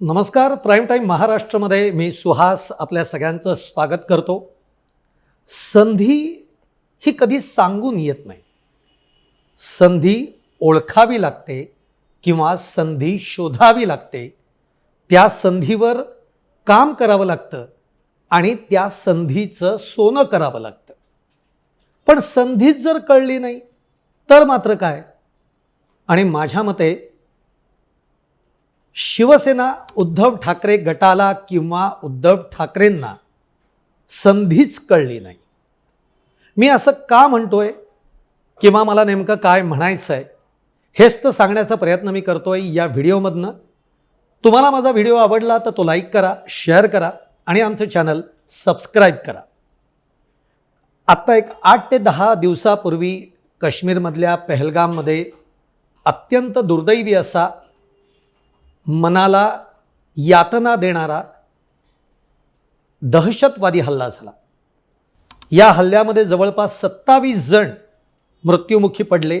नमस्कार prime time महाराष्ट्रामध्ये मी सुहास आपल्या सगळ्यांचं स्वागत करतो. संधी ही कधी सांगून येत नाही. संधी ओळखावी लागते किंवा संधी शोधावी लागते. त्या संधीवर काम करावं लागतं आणि त्या संधीचं सोनं करावं लागतं. पण संधीच जर कळली नाही तर मात्र काय? आणि माझ्या मते शिवसेना उद्धव ठाकरे गटाला किंवा उद्धव ठाकरेंना संधीच कळली नाही. मी असं का म्हणतोय? किंवा मला नेमकं काय म्हणायचं आहे हेच तर सांगण्याचा प्रयत्न मी करतोय या व्हिडिओमधनं. तुम्हाला माझा व्हिडिओ आवडला तर तो लाईक करा शेअर करा आणि आमचं चॅनल सबस्क्राईब करा. आत्ता एक आठ ते दहा दिवसापूर्वी काश्मीरमधल्या पहलगाममध्ये अत्यंत दुर्दैवी असा मनाला यातना देणारा दहशतवादी हल्ला झाला. या हल्ल्यामध्ये जवळपास सत्तावीस जण मृत्युमुखी पडले.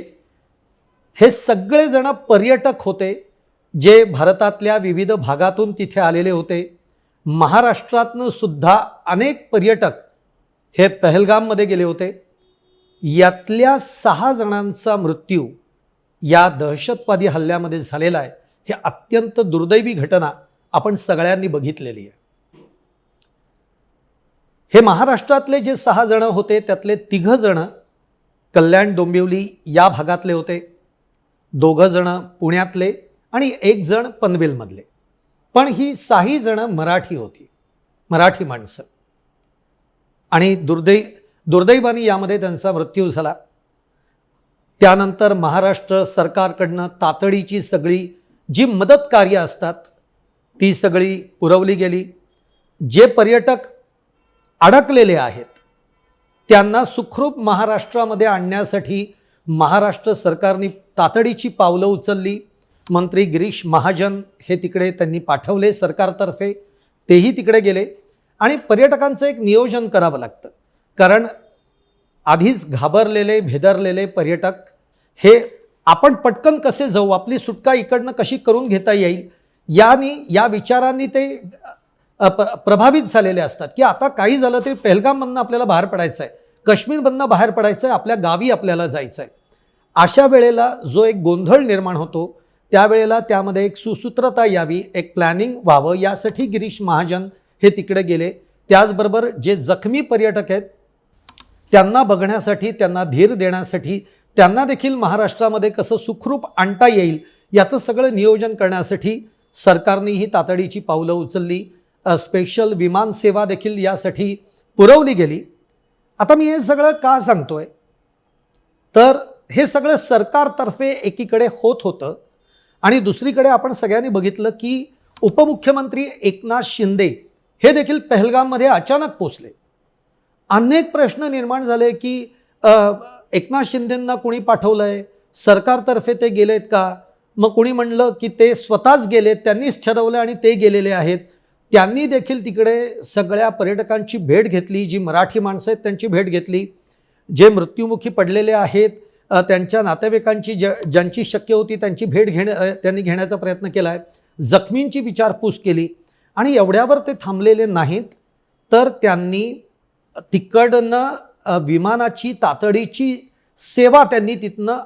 हे सगळेजण पर्यटक होते जे भारतातल्या विविध भागातून तिथे आलेले होते. महाराष्ट्रातनं सुद्धा अनेक पर्यटक हे पहलगाममध्ये गेले होते. यातल्या सहा जणांचा मृत्यू या दहशतवादी हल्ल्यामध्ये झालेला आहे. ही अत्यंत दुर्दैवी घटना आपण सगळ्यांनी बघितलेली आहे. हे महाराष्ट्रातले जे सहा जण होते त्यातले तिघ जण कल्याण डोंबिवली या भागातले होते. दोघं जण पुण्यातले आणि एक जण पनवेलमधले. पण ही साही जण मराठी होती मराठी माणसं. आणि दुर्दै दुर्दैवाने यामध्ये त्यांचा मृत्यू झाला. त्यानंतर महाराष्ट्र सरकारकडनं तातडीची सगळी जी मदत कार्य असतात ती सगळी पुरवली गेली. जे पर्यटक अडकलेले आहेत त्यांना सुखरूप महाराष्ट्रामध्ये आणण्यासाठी महाराष्ट्र सरकारने तातडीची पावलं उचलली. मंत्री गिरीश महाजन हे तिकडे त्यांनी पाठवले सरकारतर्फे तेही तिकडे गेले. आणि पर्यटकांचं एक नियोजन करावं लागतं. कारण आधीच घाबरलेले भेदरलेले पर्यटक हे आपण पटकन कसे जाऊ? आपली सुटका इकडनं कशी करून घेता येईल? यानी या विचारांनी ते प- प्रभावित झालेले असतात. की आता काही झालं तरी पहलगाममधनं आपल्याला बाहेर पडायचं आहे काश्मीरमधनं बाहेर पडायचं आहे आपल्या गावी आपल्याला जायचं आहे अशा वेळेला जो एक गोंधळ निर्माण होतो त्यावेळेला त्यामध्ये एक सुसूत्रता यावी एक प्लॅनिंग व्हावं. यासाठी गिरीश महाजन हे तिकडे गेले. त्याचबरोबर जे जखमी पर्यटक आहेत त्यांना बघण्यासाठी त्यांना धीर देण्यासाठी त्यांना देखील महाराष्ट्रामध्ये कसं सुखरूप आणता येईल याचं सगळं नियोजन करण्यासाठी सरकारने ही तातडीची पावलं उचलली. स्पेशल विमान सेवा देखील यासाठी पुरवली गेली. आता मी हे सगळं का सांगतोय? तर हे सगळं सरकारतर्फे एकीकडे होत होतं आणि दुसरीकडे आपण सगळ्यांनी बघितलं की उपमुख्यमंत्री एकनाथ शिंदे हे देखील पहलगाममध्ये अचानक पोचले. अनेक प्रश्न निर्माण झाले की आ, एकनाथ शिंदेंना कुणी पाठवलं आहे सरकारतर्फे ते गेलेत का? मग कुणी म्हणलं की ते स्वतःच गेलेत त्यांनीच ठरवलं आणि ते गेलेले आहेत. त्यांनी देखील तिकडे सगळ्या पर्यटकांची भेट घेतली जी मराठी माणसं आहेत त्यांची भेट घेतली. जे मृत्युमुखी पडलेले आहेत त्यांच्या नातेवाईकांची ज ज्यांची शक्य होती त्यांची भेट घेण्या त्यांनी घेण्याचा प्रयत्न केला आहे जखमींची विचारपूस केली. आणि एवढ्यावर ते थांबलेले नाहीत तर त्यांनी तिकडनं विमानाची तातडीची सेवा त्यांनी तिथनं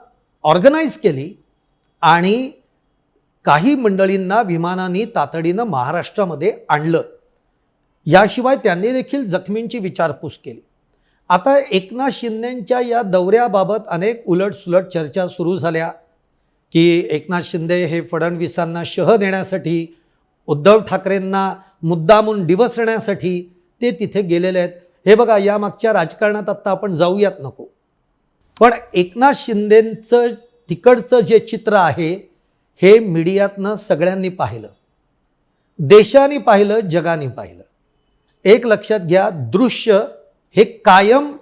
ऑर्गनाईज केली आणि काही मंडळींना विमानाने तातडीनं महाराष्ट्रामध्ये आणलं. याशिवाय त्यांनी देखील जखमींची विचारपूस केली. आता एकनाथ शिंदेंच्या या दौऱ्याबाबत अनेक उलटसुलट चर्चा सुरू झाल्या की एकनाथ शिंदे हे फडणवीसांना शह देण्यासाठी उद्धव ठाकरेंना मुद्दामून डिवसण्यासाठी ते तिथे गेलेले आहेत. हे बघा या मागच्या राजकारणात आत्ता आपण जाऊयात नको. पण एकनाथ शिंदेंचं तिकडचं जे चित्र आहे हे मीडियातनं सगळ्यांनी पाहिलं. देशाने पाहिलं जगाने पाहिलं. एक लक्षात घ्या दृश्य हे कायम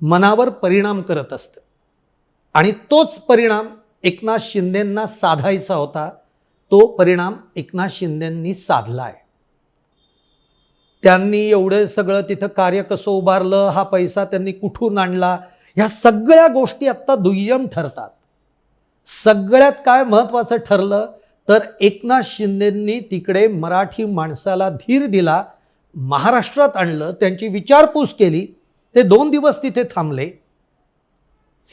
मनावर परिणाम करत असतं. आणि तोच परिणाम एकनाथ शिंदेंना साधायचा होता तो परिणाम एकनाथ शिंदेंनी साधला आहे त्यांनी एवढं सगळं तिथं कार्य कसं उभारलं हा पैसा त्यांनी कुठून आणला ह्या सगळ्या गोष्टी आत्ता दुय्यम ठरतात. सगळ्यात काय महत्त्वाचं ठरलं तर एकनाथ शिंदेंनी तिकडे मराठी माणसाला धीर दिला महाराष्ट्रात आणलं त्यांची विचारपूस केली ते दोन दिवस तिथे थांबले.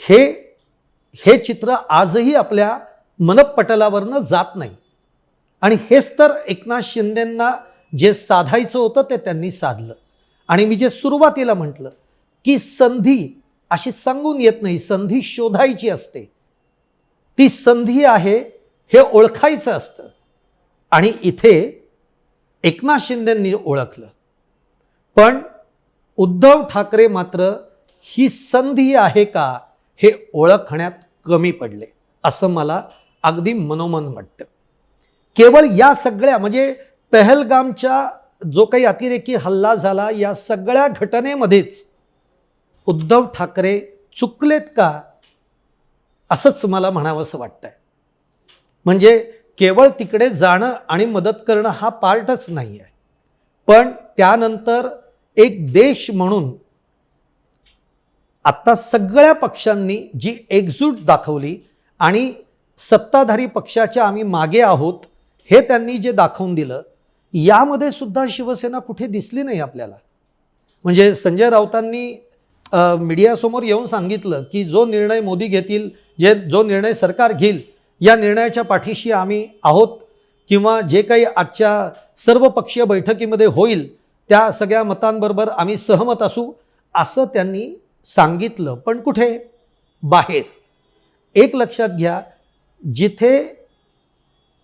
हे हे चित्र आजही आपल्या मनपटलावरनं जात नाही. आणि हेच तर एकनाथ शिंदेंना जे साधायचं होतं ते त्यांनी साधलं. आणि मी जे सुरुवातीला म्हटलं की संधी अशी सांगून येत नाही संधी शोधायची असते. ती संधी आहे हे ओळखायचं असतं. आणि इथे एकनाथ शिंदेंनी ओळखलं. पण उद्धव ठाकरे मात्र ही संधी आहे का हे ओळखण्यात कमी पडले असं मला अगदी मनोमन वाटतं. केवळ या सगळ्या म्हणजे पहलगामच्या जो काही अतिरेकी हल्ला झाला या सगळ्या घटनेमध्येच उद्धव ठाकरे चुकलेत का असंच मला म्हणावंसं वाटतंय. म्हणजे केवळ तिकडे जाणं आणि मदत करणं हा पार्टच नाही आहे पण त्यानंतर एक देश म्हणून आत्ता सगळ्या पक्षांनी जी एकजूट दाखवली आणि सत्ताधारी पक्षाच्या आम्ही मागे आहोत हे त्यांनी जे दाखवून दिलं यामध्ये सुद्धा शिवसेना कुठे दिसली नाही आपल्याला. म्हणजे संजय राऊतांनी मीडियासमोर येऊन सांगितलं की जो निर्णय मोदी घेतील जे जो निर्णय सरकार घेईल या निर्णयाच्या पाठीशी आम्ही आहोत किंवा जे काही आजच्या सर्वपक्षीय बैठकीमध्ये होईल त्या सगळ्या मतांबरोबर आम्ही सहमत असू असं त्यांनी सांगितलं. पण कुठे? बाहेर. एक लक्षात घ्या जिथे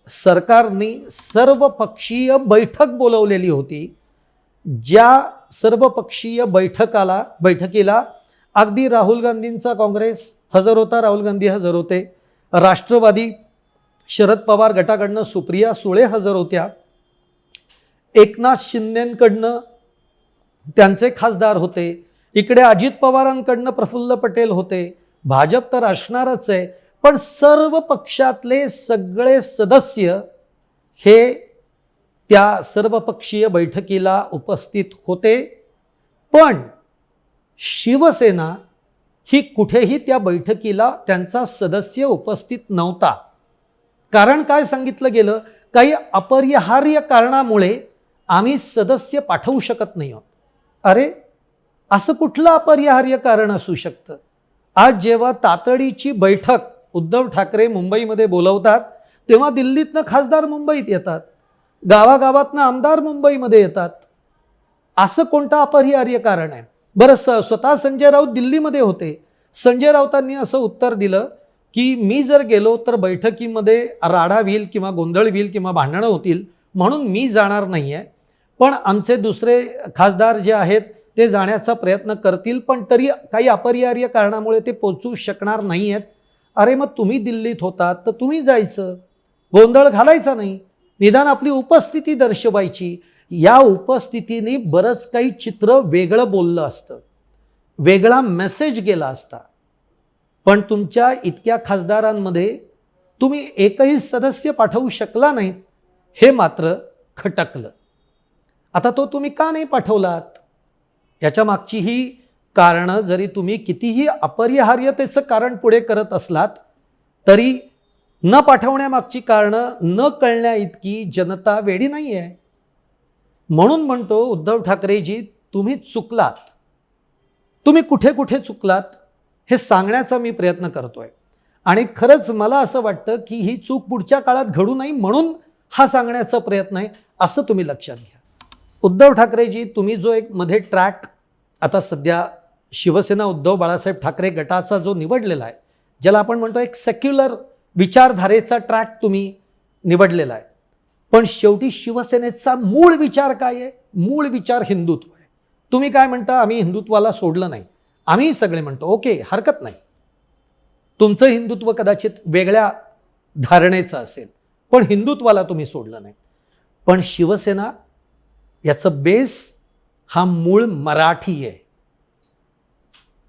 सरकारने सर्वपक्षीय बैठक बोलवलेली होती ज्या सर्वपक्षीय बैठकाला बैठकीला अगदी राहुल गांधींचा काँग्रेस हजर होता राहुल गांधी हजर होते. राष्ट्रवादी शरद पवार गटाकडनं सुप्रिया सुळे हजर होत्या. एकनाथ शिंदेकडनं त्यांचे खासदार होते. इकडे अजित पवारांकडनं प्रफुल्ल पटेल होते. भाजप तर असणारच आहे. पण सर्व पक्षातले सगळे सदस्य हे त्या सर्वपक्षीय बैठकीला उपस्थित होते. पण शिवसेना ही कुठेही त्या बैठकीला त्यांचा सदस्य उपस्थित नव्हता. कारण काय सांगितलं गेलं? काही अपरिहार्य कारणामुळे आम्ही सदस्य पाठवू शकत नाही आहोत. अरे असं कुठलं अपरिहार्य कारण असू शकतं? आज जेव्हा तातडीची बैठक उद्धव ठाकरे मुंबईमध्ये बोलवतात तेव्हा दिल्लीतनं खासदार मुंबईत येतात गावागावातनं आमदार मुंबईमध्ये येतात. असं कोणतं अपरिहार्य कारण आहे? बरं स स्वतः संजय राऊत दिल्लीमध्ये होते. संजय राऊतांनी असं उत्तर दिलं की मी जर गेलो तर बैठकीमध्ये राडा होईल किंवा गोंधळ होईल किंवा भांडणं होतील म्हणून मी जाणार नाही आहे पण आमचे दुसरे खासदार जे आहेत ते जाण्याचा प्रयत्न करतील पण तरी काही अपरिहार्य कारणामुळे ते पोचू शकणार नाही आहेत अरे मग तुम्ही दिल्लीत होतात तर तुम्ही जायचं. गोंधळ घालायचा नाही. निदान आपली उपस्थिती दर्शवायची. या उपस्थितीने बरंच काही चित्र वेगळं बोललं असतं. वेगळा मेसेज गेला असता. पण तुमच्या इतक्या खासदारांमध्ये तुम्ही एकही सदस्य पाठवू शकला नाहीत. हे मात्र खटकलं. आता तो तुम्ही का नाही पाठवलात? याच्या मागची ही कारणं जरी तुम्ही कितीही अपरिहार्यतेचं कारण पुढे करत असलात तरी न पाठवण्यामागची कारणं न कळण्या इतकी जनता वेडी नाही आहे म्हणून म्हणतो उद्धव ठाकरेजी तुम्ही चुकलात. तुम्ही कुठे कुठे चुकलात हे सांगण्याचा मी प्रयत्न करतोय. आणि खरंच मला असं वाटतं की ही चूक पुढच्या काळात घडू नये म्हणून हा सांगण्याचा प्रयत्न आहे असं तुम्ही लक्षात घ्या. उद्धव ठाकरेजी तुम्ही जो एक मध्ये ट्रॅक आता सध्या शिवसेना उद्धव बाळासाहेब ठाकरे गटाचा जो निवडलेला आहे ज्याला आपण म्हणतो एक सेक्युलर विचारधारेचा ट्रॅक तुम्ही निवडलेला आहे. पण शेवटी शिवसेनेचा मूळ विचार काय आहे? मूळ विचार हिंदुत्व आहे. तुम्ही काय म्हणता? आम्ही हिंदुत्वाला सोडलं नाही. आम्ही सगळे म्हणतो ओके हरकत नाही. तुमचं हिंदुत्व कदाचित वेगळ्या धारणेचं असेल पण हिंदुत्वाला तुम्ही सोडलं नाही. पण शिवसेना याचं बेस हा मूळ मराठी आहे.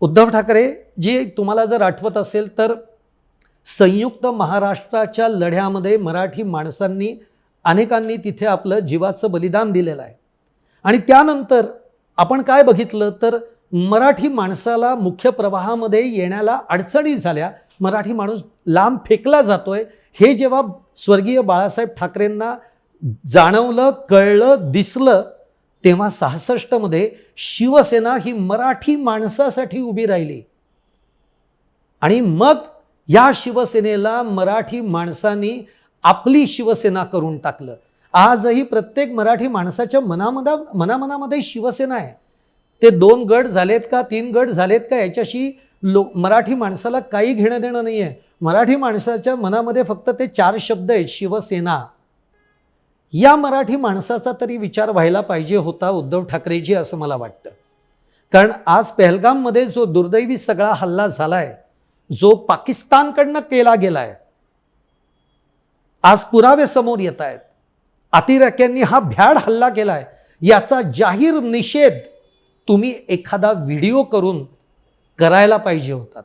उद्धव ठाकरे जी तुम्हाला जर आठवत असेल तर संयुक्त महाराष्ट्राच्या लढ्यामध्ये मराठी माणसांनी अनेकांनी तिथे आपलं जीवाचं बलिदान दिलेलं आहे. आणि त्यानंतर आपण काय बघितलं तर मराठी माणसाला मुख्य प्रवाहामध्ये येण्याला अडचणी झाल्या. मराठी माणूस लांब फेकला जातोय. हे जेव्हा स्वर्गीय बाळासाहेब ठाकरेंना जाणवलं कळलं दिसलं तेव्हा सहासष्टमध्ये शिवसेना ही मराठी माणसासाठी उभी राहिली. आणि मग या शिवसेनेला मराठी माणसांनी आपली शिवसेना करून टाकलं. आजही प्रत्येक मराठी माणसाच्या मनामधा मनामनामध्ये शिवसेना आहे. ते दोन गट झालेत का तीन गट झालेत का याच्याशी लो मराठी माणसाला काही घेणं देणं नाही आहे मराठी माणसाच्या मनामध्ये फक्त ते चार शब्द आहेत शिवसेना. या मराठी माणसाचा तरी विचार व्हायला पाहिजे होता उद्धव ठाकरेजी असं मला वाटतं. कारण आज पहलगाममध्ये जो दुर्दैवी सगळा हल्ला झालाय जो पाकिस्तानकडनं केला गेलाय आज पुरावे समोर येत आहेत अतिरेक्यांनी हा भ्याड हल्ला केलाय. याचा जाहीर निषेध तुम्ही एखादा व्हिडिओ करून करायला पाहिजे होतात.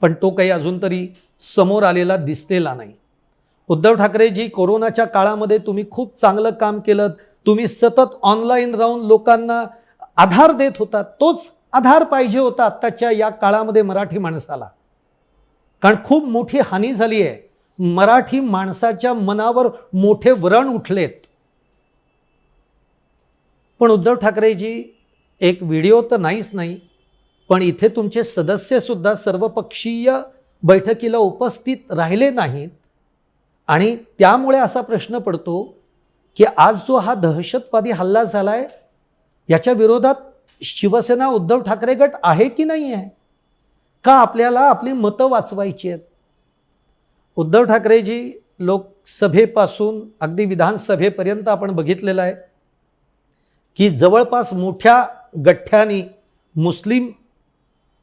पण तो काही अजून तरी समोर आलेला दिसलेला नाही. उद्धव ठाकरेजी कोरोनाच्या काळामध्ये तुम्ही खूप चांगलं काम केलं. तुम्ही सतत ऑनलाईन राहून लोकांना आधार देत होता. तोच आधार पाहिजे होता आत्ताच्या या काळामध्ये मराठी माणसाला. कारण खूप मोठी हानी झाली आहे. मराठी माणसाच्या मनावर मोठे व्रण उठलेत. पण उद्धव ठाकरेजी एक व्हिडिओ तर नाहीच नाही पण इथे तुमचे सदस्यसुद्धा सर्वपक्षीय बैठकीला उपस्थित राहिले नाहीत. आणि त्यामुळे असा प्रश्न पडतो की आज जो हा दहशतवादी हल्ला झाला आहे याच्या विरोधात शिवसेना उद्धव ठाकरे गट आहे की नाही आहे? का आपल्याला आपली मतं वाचवायची आहेत? उद्धव ठाकरेजी लोकसभेपासून अगदी विधानसभेपर्यंत आपण बघितलेलं आहे की जवळपास मोठ्या गठ्ठ्यानी मुस्लिम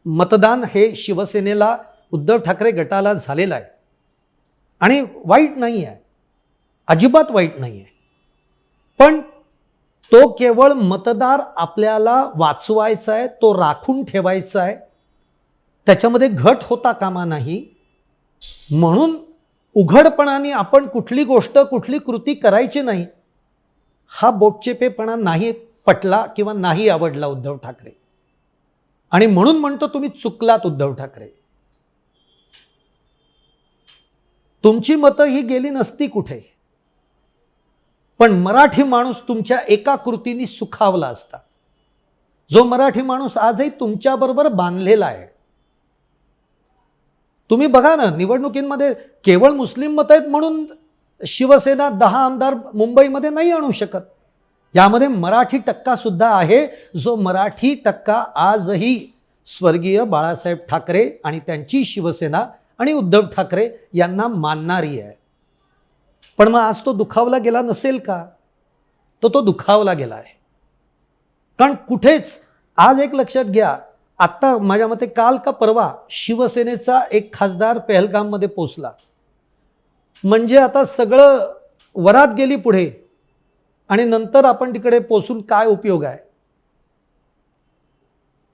मतदान हे शिवसेनेला उद्धव ठाकरे गटाला झालेलं आहे. आणि वाईट नाही आहे अजिबात वाईट नाही आहे पण तो केवळ मतदार आपल्याला वाचवायचा आहे तो राखून ठेवायचा आहे त्याच्यामध्ये घट होता कामा नाही. म्हणून उघडपणाने आपण कुठली गोष्ट कुठली कृती करायची नाही हा बोटचेपेपणा नाही पटला किंवा नाही आवडला उद्धव ठाकरे. आणि म्हणून म्हणतो तुम्ही चुकलात उद्धव ठाकरे. तुमची मतं ही गेली नसती कुठे? पण मराठी माणूस तुमच्या एका कृतीने सुखावला असता. जो मराठी माणूस आजही तुमच्याबरोबर बांधलेला आहे. तुम्ही बघा ना निवडणुकींमध्ये केवळ मुस्लिम मत आहेत म्हणून शिवसेना दहा आमदार मुंबईमध्ये नाही आणू शकत. यामध्ये मराठी टक्का सुद्धा आहे. जो मराठी टक्का आजही स्वर्गीय बाळासाहेब ठाकरे आणि त्यांची शिवसेना आणि उद्धव ठाकरे यांना मानणारी आहे. पण मग आज तो दुखावला गेला नसेल का? तर तो दुखावला गेला आहे. कारण कुठेच आज एक लक्षात घ्या आत्ता माझ्या मते काल का परवा शिवसेनेचा एक खासदार पहलगाममध्ये पोचला म्हणजे आता सगळं वरात गेली पुढे आणि नंतर आपण तिकडे पोचून काय उपयोग आहे?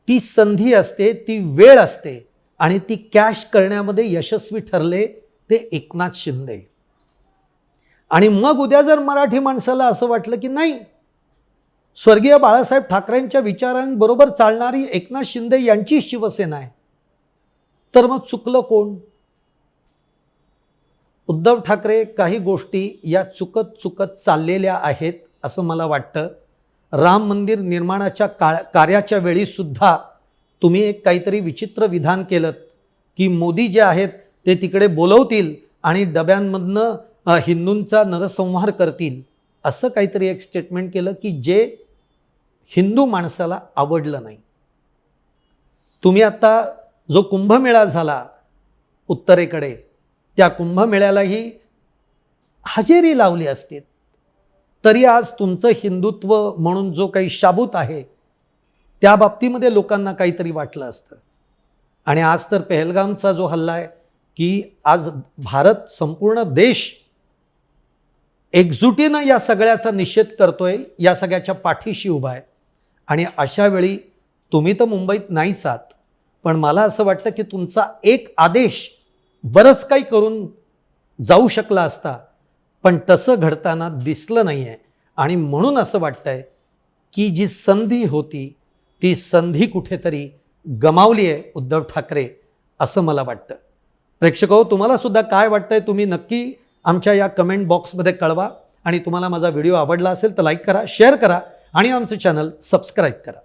ती संधी असते ती वेळ असते. आणि ती कॅश करण्यामध्ये यशस्वी ठरले ते एकनाथ शिंदे. आणि मग उद्या जर मराठी माणसाला असं वाटलं की नाही स्वर्गीय बाळासाहेब ठाकरेंच्या विचारांबरोबर चालणारी एकनाथ शिंदे यांची शिवसेना आहे तर मग चुकलं कोण? उद्धव ठाकरे काही गोष्टी या चुकत चुकत चाललेल्या आहेत असं मला वाटतं. राम मंदिर निर्माणाच्या काळ कार्याच्या वेळीसुद्धा तुम्ही एक काहीतरी विचित्र विधान केलं की मोदी जे आहेत ते तिकडे बोलवतील आणि डब्यांमधनं हिंदूंचा नरसंहार करतील. असं काहीतरी एक स्टेटमेंट केलं की जे हिंदू माणसाला आवडलं नाही. तुम्ही आता जो कुंभमेळा झाला उत्तरेकडे त्या कुंभमेळ्यालाही हजेरी लावली असते तरी आज तुमचं हिंदुत्व म्हणून जो काही शाबूत आहे त्या बाबतीमध्ये लोकांना काहीतरी वाटलं असतं. आणि आज तर पहलगामचा जो हल्ला आहे की आज भारत संपूर्ण देश एकजुटीनं या सगळ्याचा निषेध करतोय या सगळ्याच्या पाठीशी उभा आहे. आणि अशा वेळी तुम्ही तर मुंबईत नाहीच आहात पण मला असं वाटतं की तुमचा एक आदेश बरंच काही करून जाऊ शकला असता पण तसं घडताना दिसलं नाही आहे आणि म्हणून असं वाटतंय की जी संधी होती ती संधी कुठेतरी गमावली आहे उद्धव ठाकरे असं मला वाटतं. प्रेक्षक हो, तुम्हाला सुद्धा काय वाटतंय तुम्ही नक्की आमच्या या कमेंट बॉक्समध्ये कळवा आणि तुम्हाला माझा व्हिडिओ आवडला असेल तर लाईक करा शेअर करा आणि आमचं चॅनल सबस्क्राईब करा.